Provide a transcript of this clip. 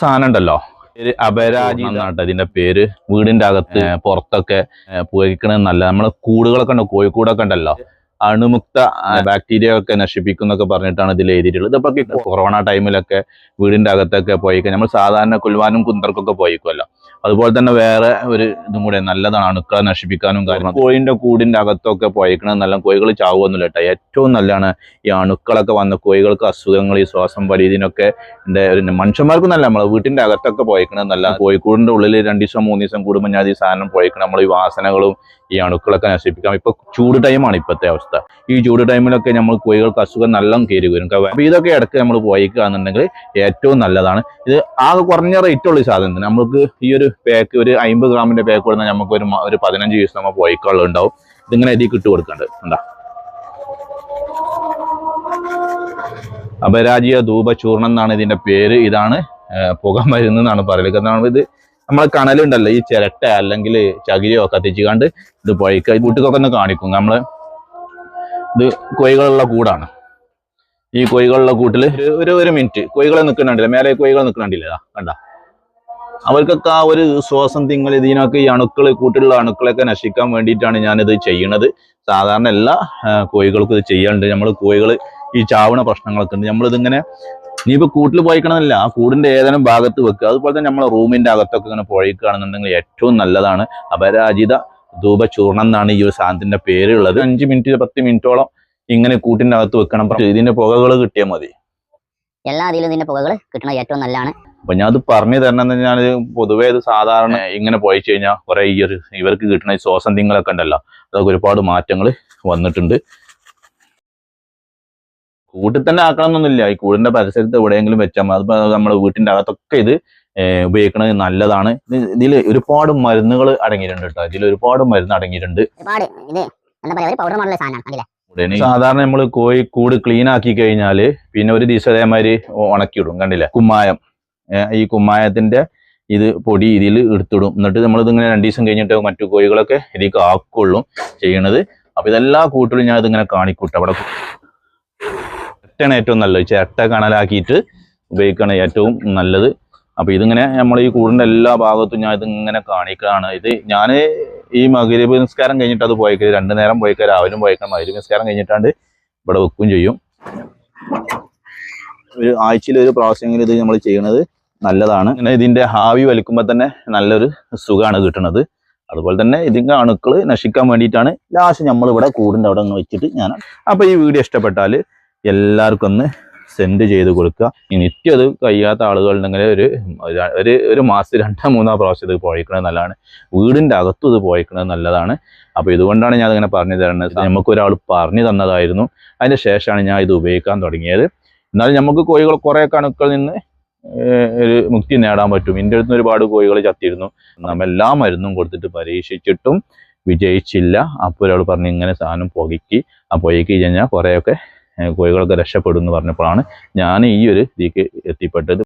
സാധനം ഉണ്ടല്ലോ അപരാജി എന്നാട്ടോ ഇതിന്റെ പേര് വീടിന്റെ അകത്ത് പുറത്തൊക്കെ നല്ല നമ്മളെ കൂടുകളൊക്കെ ഉണ്ടോ കോഴിക്കൂടൊക്കെ ഉണ്ടല്ലോ. അണുമുക്ത ബാക്ടീരിയ ഒക്കെ നശിപ്പിക്കുന്നൊക്കെ പറഞ്ഞിട്ടാണ് ഇതിൽ എഴുതിയിട്ടുള്ളത്. ഇതൊക്കെ കൊറോണ ടൈമിലൊക്കെ വീടിന്റെ അകത്തൊക്കെ പോയിക്കാൻ നമ്മൾ സാധാരണ കുൽവാനും കുന്തർക്കൊക്കെ പോയിക്കുമല്ലോ അതുപോലെ തന്നെ വേറെ ഒരു ഇതും കൂടെ നല്ലതാണ് അണുക്കളെ നശിപ്പിക്കാനും കാരണം കോഴിന്റെ കൂടിന്റെ അകത്തൊക്കെ പോയിക്കണത് നല്ല കോഴികൾ ചാവുമൊന്നുമില്ല കേട്ടോ. ഏറ്റവും നല്ലതാണ് ഈ അണുക്കളൊക്കെ വന്ന കോഴികൾക്ക് അസുഖങ്ങൾ ഈ ശ്വാസം പരീതിനൊക്കെ ഒരു മനുഷ്യന്മാർക്കും നല്ല നമ്മളെ വീട്ടിന്റെ അകത്തൊക്കെ പോയിക്കണത് നല്ല. കോഴിക്കൂടിന്റെ ഉള്ളിൽ രണ്ട് ദിവസം മൂന്ന് ദിവസം കൂടുമ്പോൾ ഞാൻ ഈ സാധനം പോയിക്കണം നമ്മൾ ഈ വാസനകളും ഈ അണുക്കളൊക്കെ നശിപ്പിക്കാം. ഇപ്പൊ ചൂട് ടൈമാണ് ഇപ്പോഴത്തെ അവസ്ഥ. ഈ ചൂട് ടൈമിലൊക്കെ നമ്മൾ കോഴികൾക്ക് അസുഖം നല്ല കയറി വരും. അപ്പൊ ഇതൊക്കെ ഇടയ്ക്ക് നമ്മൾ പോയിക്കുക എന്നുണ്ടെങ്കിൽ ഏറ്റവും നല്ലതാണ്. ഇത് ആകെ കുറഞ്ഞ റേറ്റ് ഉള്ള ഈ സാധനത്തിന്. നമ്മൾക്ക് ഈ ഒരു പാക്ക് ഒരു അമ്പത് ഗ്രാമിന്റെ പാക്ക് കൊടുത്താൽ നമുക്ക് ഒരു ഒരു പതിനഞ്ച് ദിവസം നമ്മൾ പോയിക്കുള്ള ഉണ്ടാവും. ഇതിങ്ങനെ ഇതിൽ ഇട്ട് കൊടുക്കേണ്ടത് എന്താ അപരാജിയ ധൂപചൂർണം എന്നാണ് ഇതിന്റെ പേര്. ഇതാണ് പുക മരുന്ന് എന്നാണ് കാരണം ഇത് നമ്മളെ കണലുണ്ടല്ലോ ഈ ചിരട്ട അല്ലെങ്കിൽ ചകിരിയോ കത്തിച്ചു കണ്ട് ഇത് പോയിക്ക വീട്ടിലൊക്കെ ഒന്ന് കാണിക്കും. നമ്മൾ ഇത് കോഴികളുള്ള കൂടാണ്. ഈ കോഴികളുള്ള കൂട്ടിൽ ഒരു- ഒരു ഒരു മിനിറ്റ് കോഴികളെ നിൽക്കുന്നുണ്ടല്ലോ മേലെ കോഴികൾ നിൽക്കുന്നുണ്ടല്ലേ കണ്ട? അവർക്കൊക്കെ ആ ഒരു ശ്വാസം തിങ്ങൾ ഇതിനൊക്കെ ഈ അണുക്കൾ കൂട്ടിലുള്ള അണുക്കളൊക്കെ നശിക്കാൻ വേണ്ടിയിട്ടാണ് ഞാനിത് ചെയ്യണത്. സാധാരണ എല്ലാ കോഴികൾക്കും ഇത് ചെയ്യാറുണ്ട്. നമ്മൾ കോഴികൾ ഈ ചാവണ പ്രശ്നങ്ങളൊക്കെ ഉണ്ട്. നമ്മളിതിങ്ങനെ ഇനിയിപ്പോൾ കൂട്ടിൽ പോയിക്കണമെന്നില്ല ആ കൂടിന്റെ ഏതെങ്കിലും ഭാഗത്ത് വെക്കുക. അതുപോലെ തന്നെ നമ്മളെ റൂമിന്റെ അകത്തൊക്കെ ഇങ്ങനെ പോയിക്കുകയാണെന്നുണ്ടെങ്കിൽ ഏറ്റവും നല്ലതാണ്. അപരാജിത ധൂപചൂർണം എന്നാണ് ഈ ഒരു സാധനത്തിന്റെ പേരുള്ളത്. അഞ്ച് മിനിറ്റ് പത്ത് മിനിറ്റോളം ഇങ്ങനെ കൂട്ടിന്റെ അകത്ത് വെക്കണം. ഇതിന്റെ പുകകൾ കിട്ടിയാൽ മതി. എല്ലാ അതിലും ഇതിന്റെ പുകകൾ കിട്ടണത് ഏറ്റവും നല്ലതാണ്. അപ്പൊ ഞാൻ അത് പറഞ്ഞു തരണം ഞാൻ പൊതുവേ ഇത് സാധാരണ ഇങ്ങനെ പോയി കഴിഞ്ഞാൽ കുറെ ഈ ഒരു ഇവർക്ക് കിട്ടുന്ന ഈ ശ്വാസം തിങ്ങളൊക്കെ ഉണ്ടല്ലോ അതൊക്കെ ഒരുപാട് മാറ്റങ്ങൾ വന്നിട്ടുണ്ട്. കൂട്ടിൽ തന്നെ ആക്കണമെന്നൊന്നുമില്ല ഈ കൂടിന്റെ പരിസരത്ത് എവിടെയെങ്കിലും വെച്ചാൽ മതി. അതിപ്പോ നമ്മുടെ വീട്ടിന്റെ അകത്തൊക്കെ ഇത് ഉപയോഗിക്കണത് ഉപയോഗിക്കുന്നത് നല്ലതാണ് ഇതിൽ ഒരുപാട് മരുന്നുകൾ അടങ്ങിയിട്ടുണ്ട് കേട്ടോ. ഇതിൽ ഒരുപാട് മരുന്ന് അടങ്ങിയിട്ടുണ്ട്. സാധാരണ നമ്മൾ കോഴി കൂട് ക്ലീൻ ആക്കി കഴിഞ്ഞാൽ പിന്നെ ഒരു ദിവസം അതേമാതിരി ഉണക്കിയിടും. കണ്ടില്ലേ? കുമ്മായം. ഈ കുമ്മായത്തിന്റെ ഇത് പൊടി ഇതിൽ എടുത്തിടും. എന്നിട്ട് നമ്മൾ ഇതിങ്ങനെ രണ്ടു ദിവസം കഴിഞ്ഞിട്ട് മറ്റു കോഴികളൊക്കെ ഇതിലേക്ക് ആക്കുള്ളൂ ചെയ്യണത്. അപ്പൊ ഇതെല്ലാ കൂട്ടിലും ഞാൻ ഇതിങ്ങനെ കാണിക്കൂട്ടെ. അവിടെ ചിരട്ടയാണ് ഏറ്റവും നല്ലത്. ചിരട്ട കണലാക്കിയിട്ട് ഉപയോഗിക്കണ ഏറ്റവും നല്ലത്. അപ്പൊ ഇതിങ്ങനെ നമ്മൾ ഈ കൂടിന്റെ എല്ലാ ഭാഗത്തും ഞാൻ ഇതിങ്ങനെ കാണിക്കുകയാണ് ഇത് ഞാൻ ഈ മകരീബ് നിസ്കാരം കഴിഞ്ഞിട്ട് അത് പോയിക്കരുത് രണ്ടു നേരം പോയിക്ക രാവിലും പോയിക്കണം. മകരീബ് നിസ്കാരം കഴിഞ്ഞിട്ടാണ്ട് ഇവിടെ വെക്കുകയും ചെയ്യും. ഒരു ആഴ്ചയിൽ ഒരു പ്രാവശ്യമെങ്കിലും ഇത് നമ്മൾ ചെയ്യണത് നല്ലതാണ്. ഇങ്ങനെ ഇതിന്റെ ഹാവി വലിക്കുമ്പോൾ തന്നെ നല്ലൊരു സുഖമാണ് കിട്ടുന്നത്. അതുപോലെ തന്നെ ഇതിന്റെ അണുക്കൾ നശിക്കാൻ വേണ്ടിയിട്ടാണ് ലാസ്റ്റ് നമ്മൾ ഇവിടെ കൂടിന്റെ അവിടെ ഒന്ന് വെച്ചിട്ട് ഞാൻ അപ്പോൾ ഈ വീഡിയോ ഇഷ്ടപ്പെട്ടാൽ എല്ലാവർക്കും ഒന്ന് സെൻഡ് ചെയ്ത് കൊടുക്കുക. നിത്യം അത് കഴിയാത്ത ആളുകളുണ്ടെങ്കിൽ ഒരു ഒരു ഒരു രണ്ടോ മൂന്നോ പ്രാവശ്യം ഇത് പോയിക്കണത് നല്ലതാണ്. വീടിന്റെ അകത്തും ഇത് പോയിക്കണത് നല്ലതാണ്. അപ്പോൾ ഇതുകൊണ്ടാണ് ഞാൻ അതിങ്ങനെ പറഞ്ഞു തരുന്നത്. നമുക്ക് ഒരാൾ പറഞ്ഞു തന്നതായിരുന്നു. അതിന് ശേഷമാണ് ഞാൻ ഇത് ഉപയോഗിക്കാൻ തുടങ്ങിയത്. എന്നാലും നമുക്ക് കോഴികൾ കുറെ കണുക്കളിൽ നിന്ന് ഒരു മുക്തി നേടാൻ പറ്റും. ഇന്റെ അടുത്ത് ഒരുപാട് കോഴികൾ ചത്തിയിരുന്നു നമ്മ എല്ലാ മരുന്നും കൊടുത്തിട്ട് പരീക്ഷിച്ചിട്ടും വിജയിച്ചില്ല. അപ്പോൾ ഒരാൾ പറഞ്ഞു ഇങ്ങനെ സാധനം പുകയ്ക്ക്. ആ പുകയ്ക്ക് കഴിഞ്ഞാൽ കുറേയൊക്കെ കോഴികളൊക്കെ രക്ഷപ്പെടും എന്ന് പറഞ്ഞപ്പോഴാണ് ഞാൻ ഈ ഒരു ഇതിലേക്ക് എത്തിപ്പെട്ടത്.